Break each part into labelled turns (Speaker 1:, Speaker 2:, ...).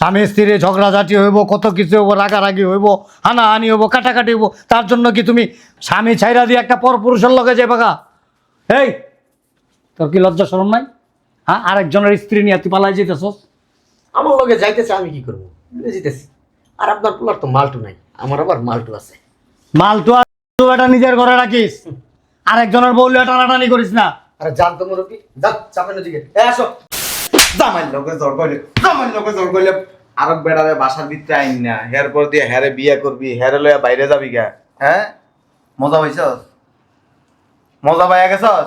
Speaker 1: স্বামী স্ত্রী ঝগড়াঝাটি হইব কত কিছু হইব রাগারাগি হইব হানাহানি হইব কাটাকাটি হইব তার জন্য কি তুমি স্বামী ছাইরা দিয়ে একটা পর পুরুষের লগে যাবে গা? এই তোর কি লজ্জা শরম নাই? হ্যাঁ আরেকজনের স্ত্রী নিয়ে তুই পালাই যেতেছস
Speaker 2: আমার লগে যাইতেছে আমি কি করব? যেতেছি আর আপনার পোলার তো মালটু নাই আমার আবার মালটু আছে।
Speaker 1: মাল তো আর এটা নিজের ঘরে রাখিস। আরেকজনের বউলে টানাটানি করিস না।
Speaker 2: আরে জান তো মুরব্বী যান চাপেন দিকে এ আসো।
Speaker 3: জামাই লোকে জোর করলে জামাই লোকে জোর করলে আরব বেড়ারে বাসার ভিতরে আইন না হের পর দিয়ে হেরে বিয়ে করবি হেরে লইয়া বাইরে যাবি গা। হ্যাঁ মজা পাইছস? মজা পাইয়া গেছস?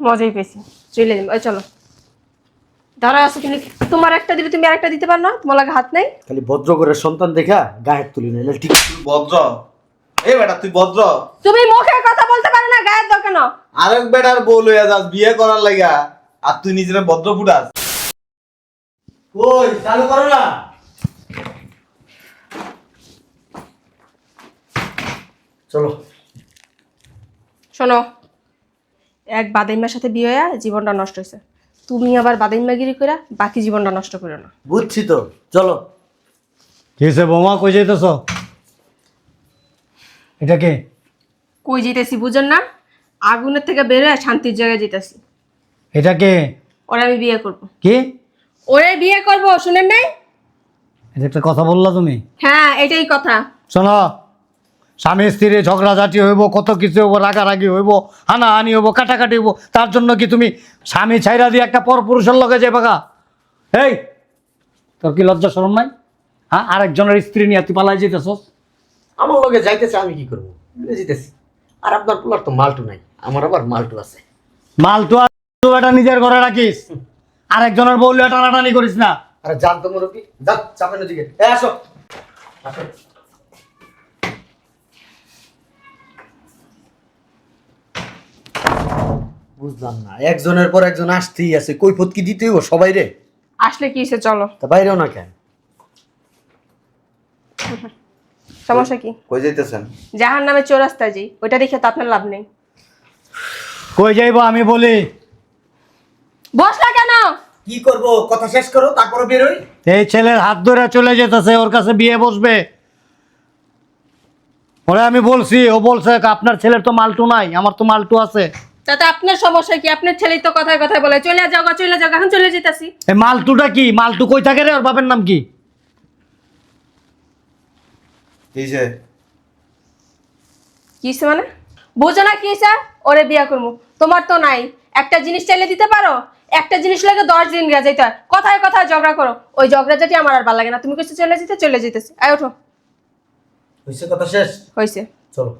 Speaker 4: মজাই পেয়েছি চলে যাব চলো। দাঁড়া আছো কিন্তু তোমার একটা দিলে তুমি আরেকটা দিতে পারো না? তোমার লাগে হাত নেই?
Speaker 2: খালি ভদ্র করে সন্তান দেখা গায়ে তুলি না ঠিক।
Speaker 3: তুই ভদ্র। এ বেটা তুই ভদ্র।
Speaker 4: তুমি মুখে কথা বলতে পারো না গায়ের দাও কেন
Speaker 3: আরেক বেটার বউ লইয়া যাস বিয়ে করার লাগা আর তুই নিজের ভদ্র ফুটাস
Speaker 2: ওই চালু করো না। চলো।
Speaker 4: শোনো এক বাদাইমার সাথে বিয়ে হয়ে জীবনটা নষ্ট হয়েছে তুমি আবার বাদাইমাগিরি করে বাকি জীবনটা নষ্ট করো না।
Speaker 2: বুঝছি তো চলো।
Speaker 1: কি হয়েছে বৌমা কই যেতেছ এটা কে?
Speaker 4: কই যেতেছি বুঝেন না? আগুনের থেকে বের হয়ে শান্তির জায়গায় যেতেছি
Speaker 1: এটা কে?
Speaker 4: ওরা আমি বিয়ে করব।
Speaker 1: কি?
Speaker 4: ওরে বিয়ে করব শুনেন নাই?
Speaker 1: এটা একটা কথা বললা তুমি?
Speaker 4: হ্যাঁ এটাই কথা।
Speaker 1: শোনো স্বামী স্ত্রী ঝগড়াঝাটি হইব কত কিছু হইব রাগারাগি হইব হানাহানি হইব কাটাকাটি হইব তার জন্য কি তুমি স্বামী ছাইরা দিয়ে একটা পর পুরুষের লগে যাবে গা? এই তোর কি লজ্জা শরম নাই? হ্যাঁ আরেকজনের স্ত্রী নিয়ে তুই পালাই যেতেছস?
Speaker 2: আমার লগে যাইতেছে আমি কি করব? যেতেছি আর আপনার পোলার তো মালটু নাই আমার আবার মালটু আছে।
Speaker 1: মাল তো আর তুই এটা নিজের ঘরে রাখিস। আরেকজনের বউলে টানাটানি করিস না।
Speaker 2: আরে জান তো মুরব্বী। যান চাপেন দিকে এ আসো। আসো। বুঝলাম না একজনের পর একজন আসতেই আছে। কৈফত কি দিতে হইব সবাই রে?
Speaker 4: আসলে কি হয়েছে চলো।
Speaker 2: তা বাইরেও না কেন?
Speaker 4: সমস্যা কি?
Speaker 3: কই যাইতেছেন?
Speaker 4: জাহান নামে চৌরাস্তায় যাই। ওইটা দেখে তো আপনার লাভ নেই।
Speaker 1: কই যাইবো আমি বলি?
Speaker 4: বসলা কেন?
Speaker 2: কি করব? কথা শেষ করো তারপরে বেরোই
Speaker 1: এই ছেলের হাত ধরে চলে যেতেছে ওর কাছে বিয়ে বসবে। ওরে আমি বলছি ও বলছে আপনার ছেলের তো মালটু নাই আমার তো মালটু আছে।
Speaker 4: তাতে আপনার সমস্যা কি? আপনার ছেলেই তো কথায় কথায় বলে চলে যাও গা, চলে যাও গা, এখন চলে যেতেছি।
Speaker 1: এই মালটুটা কি? মালটু কই থাকে রে? ওর বাপের নাম কি?
Speaker 3: কিসে
Speaker 4: কিসে মানে? বুঝো না কি স্যার ওরে বিয়া করব। তোমার তো নাই। একটা জিনিস চাইলে দিতে পারো? একটা জিনিস লাগে দশ দিন গিয়া যেতে হয় কথায় কথায় ঝগড়া করো। ওই ঝগড়া যেটি আমার আর ভালো লাগে না। তুমি কিছু চলে যেতে চলে যেতেছি। আয় ওঠো।
Speaker 2: হয়েছে কথা শেষ?
Speaker 4: হয়েছে
Speaker 2: চলো।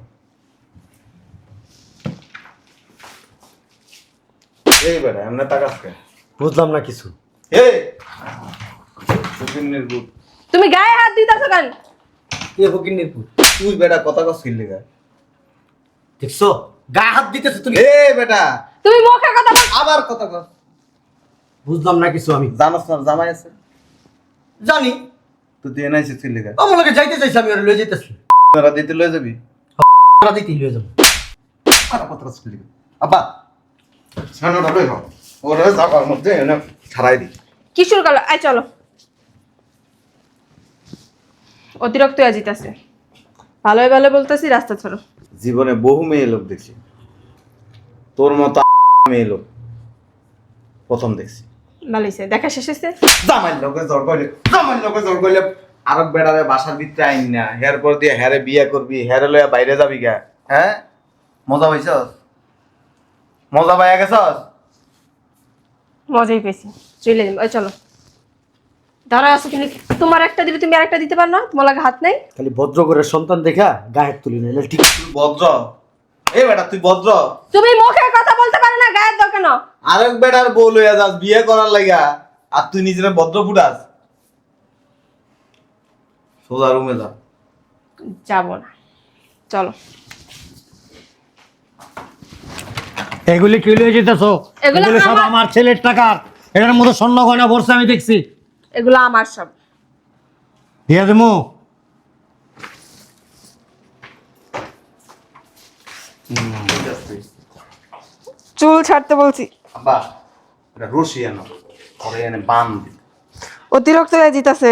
Speaker 3: এই বেটা এমনি তাকাস কে
Speaker 2: বুঝলাম না কিছু।
Speaker 3: বুট
Speaker 4: তুমি গায়ে হাত দিতেছো কেন?
Speaker 2: কে পুত।
Speaker 3: তুই বেটা কথা কস কিনলি গা
Speaker 2: দেখছ? গায়ে হাত দিতেছো তুমি।
Speaker 3: এ বেটা!
Speaker 4: তুমি মুখে কথা বল।
Speaker 3: আবার কথা কস।
Speaker 2: বুঝলাম না কিছু আমি।
Speaker 3: জানাস না জামাই আছে?
Speaker 2: জানি।
Speaker 3: তুই দিয়ে নাইছিস কিনলি গা
Speaker 2: আমার লগে যাইতে চাইছি আমি ওরে লয়ে যেতেছি
Speaker 3: তোরা দিতে লয়ে যাবি?
Speaker 2: ওরা দিতেই লয়ে যাব।
Speaker 3: আর কথা কিনলি গা আব্বা। সামনে ঢালে খাও ওরে যাবার মধ্যে এনে ছাড়াই দি।
Speaker 4: কি শুরু করল আয় চলো। অতিরিক্ত আজিতাছে ভালোই ভালো বলতেছি রাস্তা ছাড়ো।
Speaker 3: জীবনে বহু মেয়ে লোক দেখছি। তোর মতো মেয়ে লোক প্রথম দেখছি।
Speaker 4: ভালো হয়েছে দেখা শেষ হয়েছে
Speaker 3: জামাই লোকে জোর করলে জামাই লোকে জোর করলে আরব বেড়ারে বাসার ভিতরে আইন না হের পর দিয়ে হেরে বিয়ে করবি হেরে লইয়া বাইরে যাবি গা হ্যাঁ? মজা পাইছস? মজা পাইয়া গেছস?
Speaker 4: মজাই পেয়েছি চলে যাব চলো। দাঁড়া আছো কিন্তু তোমার একটা দিলে তুমি আরেকটা দিতে পারো না তোমার লাগে হাত নাই।
Speaker 2: খালি ভদ্র করে সন্তান দেখা গায়ের তুলি না ঠিক
Speaker 3: ভদ্র? এ বেটা তুই ভদ্র।
Speaker 4: তুমি মুখে কথা বলতে পারো না গায়ের দাও কেন?
Speaker 3: আরেক বেটার বউ লইয়া যাস বিয়ে করার লাগা আর তুই নিজের ভদ্র ফুটাস। সোজা রুমে যা।
Speaker 4: যাব না। চলো।
Speaker 1: এগুলি কি লয়ে যেতেছ
Speaker 4: এগুলো
Speaker 1: সব
Speaker 4: আমার-
Speaker 1: আমার ছেলের টাকার এটার মধ্যে স্বর্ণ গয়না ভরছে আমি দেখছি।
Speaker 4: এগুলো আমার সব।
Speaker 1: দিয়ে দেবো।
Speaker 4: চুল ছাড়তে বলছি।
Speaker 3: আব্বা এটা রশি এনো পরে এনে বান
Speaker 4: অতিরিক্ত হয়ে জিতাছে।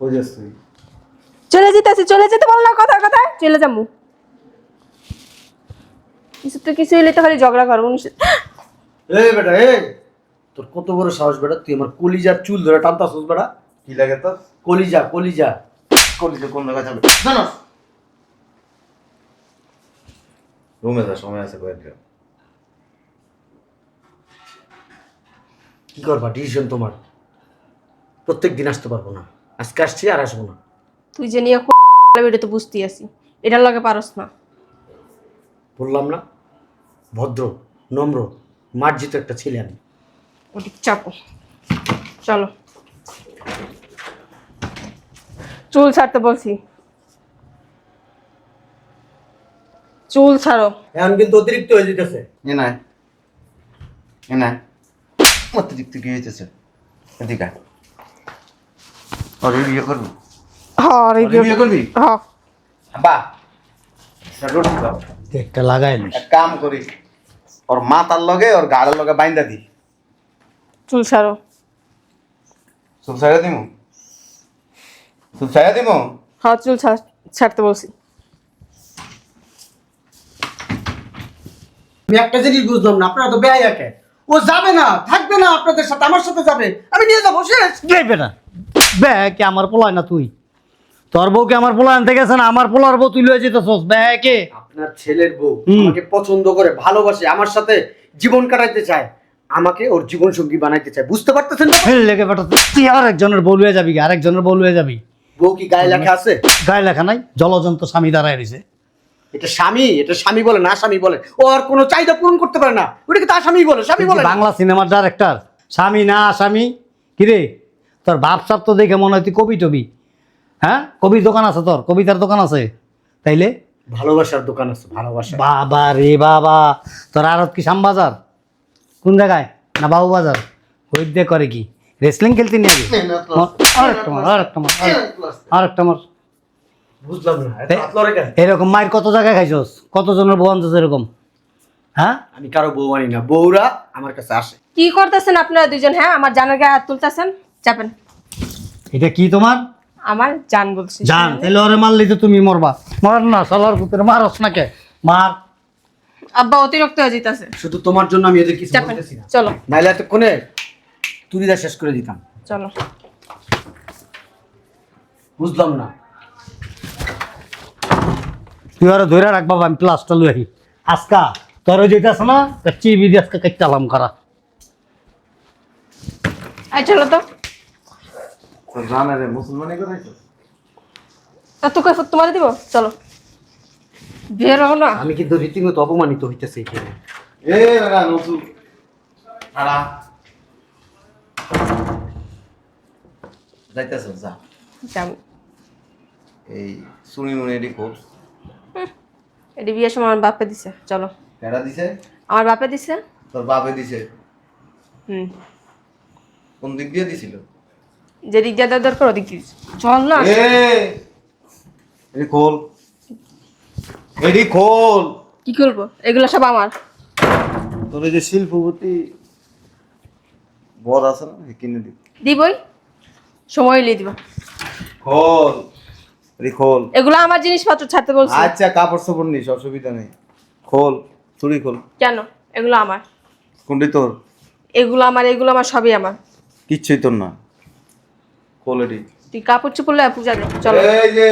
Speaker 3: কই যাস তুই?
Speaker 4: চলে যেতেছি চলে যেতে বল না কথা কথা। চলে যাব। কিছু তো কিছু হইলে তো খালি ঝগড়া করব।
Speaker 2: এই বেটা এই! তোর কত বড় সাহস বেটা তুই আমার কলিজার চুল ধরে টানতাছিস বেটা।
Speaker 3: কি লাগে তোর?
Speaker 2: কলিজা কলিজা।
Speaker 3: কলিজে কোন জায়গায় যাবে? জানো রুমে যা সময় আছে কয়েকটা
Speaker 2: কি করবা? ডিসিশন তোমার। প্রত্যেক দিন আসতে পারব না। আজকে আসছি আর আসব না।
Speaker 4: তুই যে নিয়ে এটা তো বুঝতেই আছি। এটার লগে পারস না।
Speaker 2: বললাম না ভদ্র নম্র মার্জিত একটা ছেলে আমি।
Speaker 4: ওদিক চাপো। চলো। চুল ছাড়তে বলছি। চুল ছাড়ো।
Speaker 2: এখন কিন্তু অতিরিক্ত হয়ে যেতেছে।
Speaker 3: এ নাই। এ নাই। অতিরিক্ত কি হয়েছে এদিকে এই বিয়ে করবি?
Speaker 4: হ্যাঁ
Speaker 3: এই বিয়ে করবি?
Speaker 4: হ্যাঁ
Speaker 3: বা
Speaker 1: একটা লাগাই
Speaker 3: এক কাম করি ওর মাথার লগে ওর গাড়ের লগে বাইন্দা দি।
Speaker 4: চুল ছাড়ো।
Speaker 3: চুল ছাড়া দিমু? চুল ছাড়া দিমু?
Speaker 4: হ্যাঁ চুল ছাড়- ছাড়তে বলছি।
Speaker 2: আমি একটা জিনিস বুঝলাম না আপনারা তো ব্যয় একে ও যাবে না থাকবে না আপনাদের সাথে আমার সাথে যাবে। আমি নিয়ে যাব শেষ।
Speaker 1: যাইবে না। ব্যাকে আমার পোলায় না তুই? তোর বউকে আমার পোলা আনতে গেছে না? আমার পোলার বউ তুই লয়ে যেতেছস ব্যাকে
Speaker 2: আপনার ছেলের বউ
Speaker 1: হুম।
Speaker 2: আমাকে পছন্দ করে ভালোবাসে আমার সাথে জীবন কাটাইতে চায় আমাকে ওর জীবন সঙ্গী বানাইতে চায়। বুঝতে পারতেছেন না?
Speaker 1: ফেল লেগে বেটা তুই আরেকজনের বউ লয়ে যাবি? কি আরেকজনের বউ লয়ে যাবি?
Speaker 2: বউ কি গায়ে লেখা আছে?
Speaker 1: গায়ে লেখা নাই জলজন্ত স্বামী দাঁড়ায় রয়েছে
Speaker 2: এটা স্বামী এটা স্বামী বলে না স্বামী বলে। ও আর কোনো চাহিদা পূরণ করতে পারে না। ওটাকে তার স্বামী বলে? স্বামী বলে না।
Speaker 1: বাংলা সিনেমার ডাইরেক্টর স্বামী না স্বামী? কিরে তোর বাপ সাপ তো দেখে মনে হয় তুই কবি টবি। হ্যাঁ? কবির দোকান আছে তোর? কবিতার দোকান আছে? তাইলে?
Speaker 2: ভালোবাসার দোকান আছে ভালোবাসা।
Speaker 1: বাবা রে বাবা। তোর আরত কি শ্যামবাজার? কোন জায়গায়? না বাবু বাজার? ওই দিয়ে করে কি? রেসলিং খেলতে নিয়ে আর একটা মার আরেকটা মার আরেকটা মার।
Speaker 2: বুঝলাম না?
Speaker 1: এরকম মায়ের কত জায়গায় খাইছস? কতজনের বউ আনছস এরকম? হ্যাঁ?
Speaker 2: আমি কারও বউ আনি না বউরা আমার কাছে আসে।
Speaker 4: কি করতেছেন আপনারা দুজন হ্যাঁ? আমার জানার গায়ে হাত তুলতেছেন? চাপেন।
Speaker 1: এটা কি তোমার?
Speaker 4: আমার জান বলছি।
Speaker 1: জান তাহলে ওরে মারলি তো তুমি মরবা। মার না সালার পুত্রে মারস না কে? মার।
Speaker 4: আব্বা অতিরিক্ত হয়ে যেতেছে
Speaker 2: শুধু তোমার জন্য আমি এদের কিছু বলতেছি না।
Speaker 4: চলো।
Speaker 2: নাইলে এতক্ষণে তুরিদা শেষ করে দিতাম।
Speaker 4: চলো।
Speaker 2: বুঝলাম না।
Speaker 1: তুই ধরে রাখ বাবা আমি প্লাসটা লুই আহি। আজকা তোর যেতেছ না চিবি দিয়ে আজকে কেটালাম করা।
Speaker 4: আই চলো তো।
Speaker 3: জানা রে মুসলমানি করাইছো
Speaker 4: তা তোকে তোমার দিব? চলো। বের হও না।
Speaker 2: আমি কিন্তু রীতিমতো অপমানিত হইতেছি এখানে।
Speaker 3: এ যাইতেছ যা। এই সুনি মুনি খোঁজ।
Speaker 4: এটি বিয়ের সময় আমার বাপে দিছে চলো।
Speaker 3: কেডা দিছে?
Speaker 4: আমার বাপে দিছে।
Speaker 3: তোর বাপে দিছে?
Speaker 4: হুম।
Speaker 3: কোন দিক দিয়ে দিছিল?
Speaker 4: যে দিক দিয়ে দেওয়ার দরকার ওদিক দিয়ে। চল না।
Speaker 3: এ খোল। এটি খোল।
Speaker 4: কি করব? এগুলো সব আমার।
Speaker 3: তোর এই যে শিল্পপতি বর আছে না কিনে দিবি।
Speaker 4: দিবই। সময় হইলে দিব।
Speaker 3: খোল। খোল
Speaker 4: এগুলো আমার জিনিসপত্র ছাড়তে বলছি।
Speaker 3: আচ্ছা কাপড় সাপড় নিস অসুবিধা নেই। খোল চুরি খোল।
Speaker 4: কেন? এগুলো আমার।
Speaker 3: কোনটি তোর?
Speaker 4: এগুলো আমার এগুলো আমার সবই আমার।
Speaker 3: কিচ্ছুই তোর না। খোল এটি।
Speaker 4: তুই কাপড় চোপড় লয়ে পূজা দে চলো।
Speaker 3: এই যে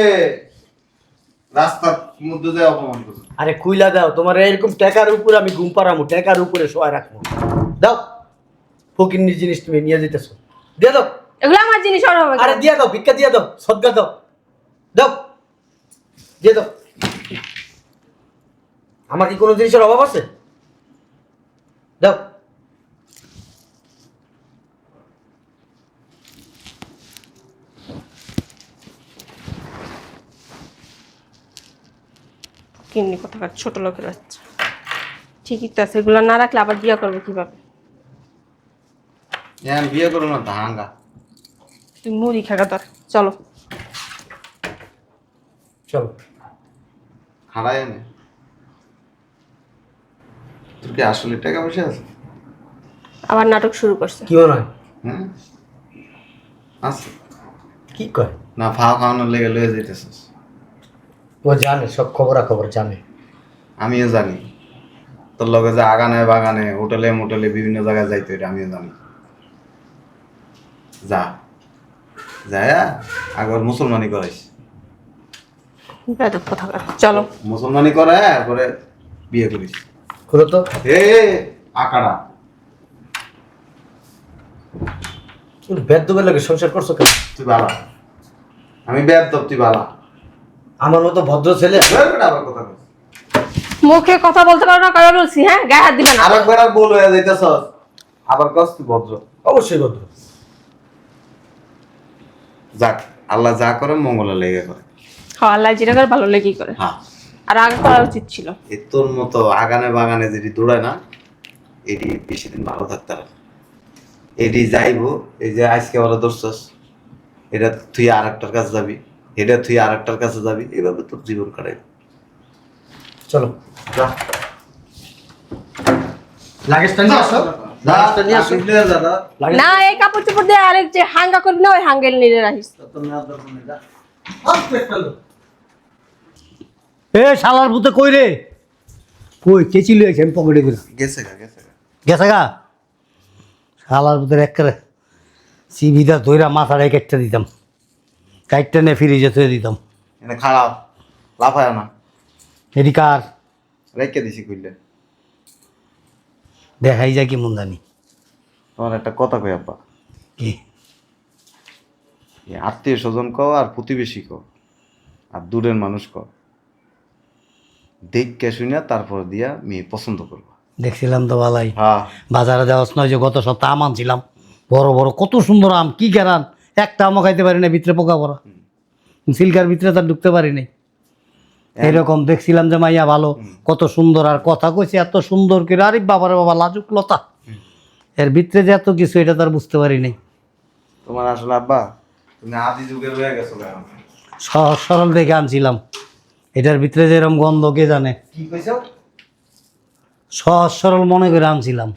Speaker 3: রাস্তার মধ্যে দিয়ে অপমান করছে।
Speaker 2: আরে খুইলা দাও তোমার এরকম টাকার উপরে আমি ঘুম পাড়ামো টাকার উপরে শোয়া রাখব দাও ফকিন্নির জিনিস তুমি নিয়ে যেতেছো। দিয়ে দাও।
Speaker 4: এগুলো আমার জিনিস আরে
Speaker 2: দিয়ে দাও ভিক্ষা দিয়ে দাও সদ্গা দাও। দাও। দিয়ে দাও। আমার কি কোনো জিনিসের অভাব আছে? দাও।
Speaker 4: কিন্নি কোথাকার ছোট লোকের বাচ্চা। ঠিকই তো আছে এগুলো না রাখলে আবার বিয়ে করবে কীভাবে?
Speaker 3: হ্যাঁ বিয়ে করো না ভাঙ্গা
Speaker 4: তুই মুড়ি খাগা তোর চলো।
Speaker 2: চলো।
Speaker 3: খাড়াই এনে তোর কি আসলে টাকা পয়সা আছে?
Speaker 4: আবার নাটক শুরু করছে।
Speaker 2: কি মনে হয়?
Speaker 3: হ্যাঁ? আছে।
Speaker 2: কি কয়?
Speaker 3: না ফাও খাওয়ানোর লেগে লয়ে যেতেছিস
Speaker 2: ও জানে সব খবরা খবর জানে।
Speaker 3: আমিও জানি। তোর লগে যে আগানে বাগানে হোটেলে মোটেলে বিভিন্ন জায়গায় যাইতো এটা আমিও জানি। যা। যায় আগর মুসলমানি করাইস।
Speaker 4: বেদব কোথাকার। চলো।
Speaker 3: মুসলমানি করে তারপরে বিয়ে করিস।
Speaker 2: খুলো তো।
Speaker 3: এ
Speaker 2: তুমি লাগে সংসার করছ কেন?
Speaker 3: তুই বালা। আমি বেদ তুই বালা।
Speaker 2: আমার মতো ভদ্র ছেলে?
Speaker 3: আবার কথা।
Speaker 4: মুখে কথা বলতে পারো না কবে বলছি হ্যাঁ? গায়ে হাত দিবে না।
Speaker 3: আর একবার আর বল হয়ে যাইতেছস। আবার কস তুই ভদ্র।
Speaker 2: অবশ্যই ভদ্র।
Speaker 3: যাক আল্লাহ যা করে মঙ্গলে লেগে করে।
Speaker 4: করে ভালো করে।
Speaker 3: হ্যাঁ।
Speaker 4: আর আগে করা উচিত ছিল।
Speaker 3: এ তোর মতো আগানে বাগানে যেটি দৌড়ায় না এটি বেশি দিন ভালো থাকতে না। এটি যাইবো এই যে আজকে ওরা এটা তুই আর একটার কাছে যাবি এটা তুই আর একটার কাছে যাবি এইভাবে তোর জীবন কাটাইবি।
Speaker 2: চলো।
Speaker 3: যা।
Speaker 2: লাগেজটা নিয়ে আসো।
Speaker 4: না এই কাপড় চোপড় দিয়ে আরেক যে হাঙ্গা করবি না ওই হাঙ্গেল নিয়ে রাখিস
Speaker 2: তো নেওয়ার দরকার নেই, যা। আস্তে একটা লোক।
Speaker 1: এ শালার ভূতে কই রে? কই কেচি লইছে আমি পকেটে করে
Speaker 3: গেছে গা গেছে গা।
Speaker 1: গেছে গা? শালার ভূতের একেবারে চিবিটা ধইরা মাথার এক একটা দিতাম। কাইটটা নিয়ে ফিরিজে থুয়ে দিতাম।
Speaker 3: এনে খারাপ লাফায় না।
Speaker 1: এটি কার?
Speaker 3: রেখে দিছি কইলে
Speaker 1: দেখাই যায় কি মন জানি
Speaker 3: তোমার একটা কথা কই আব্বা?
Speaker 1: কি?
Speaker 3: আত্মীয় স্বজন ক আর প্রতিবেশী ক আর দূরের মানুষ ক দেখকে শুনিয়া তারপর দিয়া মেয়ে পছন্দ করবা।
Speaker 1: দেখছিলাম তো বালাই।
Speaker 3: হ্যাঁ।
Speaker 1: বাজারে দেওয়াস নয় যে গত সপ্তাহে আম আনছিলাম। বড় বড় কত সুন্দর আম কি গেরান একটা আমও খাইতে পারি না ভিতরে পোকা পড়া। সিল্কার ভিতরে তার ঢুকতে পারি নাই। এরকম দেখছিলাম যে মাইয়া ভালো কত সুন্দর। আর কথা কইছে এত সুন্দর করে আরে বাবারে বাবা লাজুক লতা। এর ভিতরে যে এত কিছু এটা তার বুঝতে পারি নাই।
Speaker 3: তোমার আসলে আব্বা তুমি আদি যুগে রয়ে গেছো
Speaker 1: সহজ সরল দেখে আনছিলাম। এটার ভিতরে যে এরকম গন্ধ কে জানে?
Speaker 2: কি কইছো?
Speaker 1: সহজ সরল মনে করে আনছিলাম।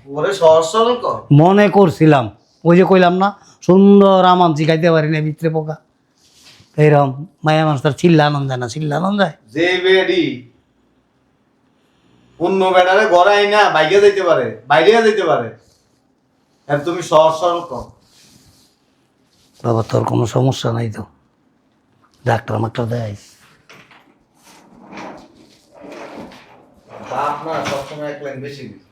Speaker 1: মনে করছিলাম। ওই যে কইলাম না সুন্দর আম আনছি খাইতে পারি না ভিতরে পোকা। এইরকম মায়া মানুষ তার চিল্লা আনন্দ যায় না চিল্লা আনন্দ যায়
Speaker 3: যে বেডি অন্য বেডারে গড়াই না বাইকে যাইতে পারে বাইরে যাইতে পারে। আর তুমি সহজ সরল
Speaker 1: বাবা তোর কোনো সমস্যা নাই তো। ডাক্তার মাক্টার দেয়
Speaker 3: বাপ না সবসময় এক বেশি দিচ্ছে।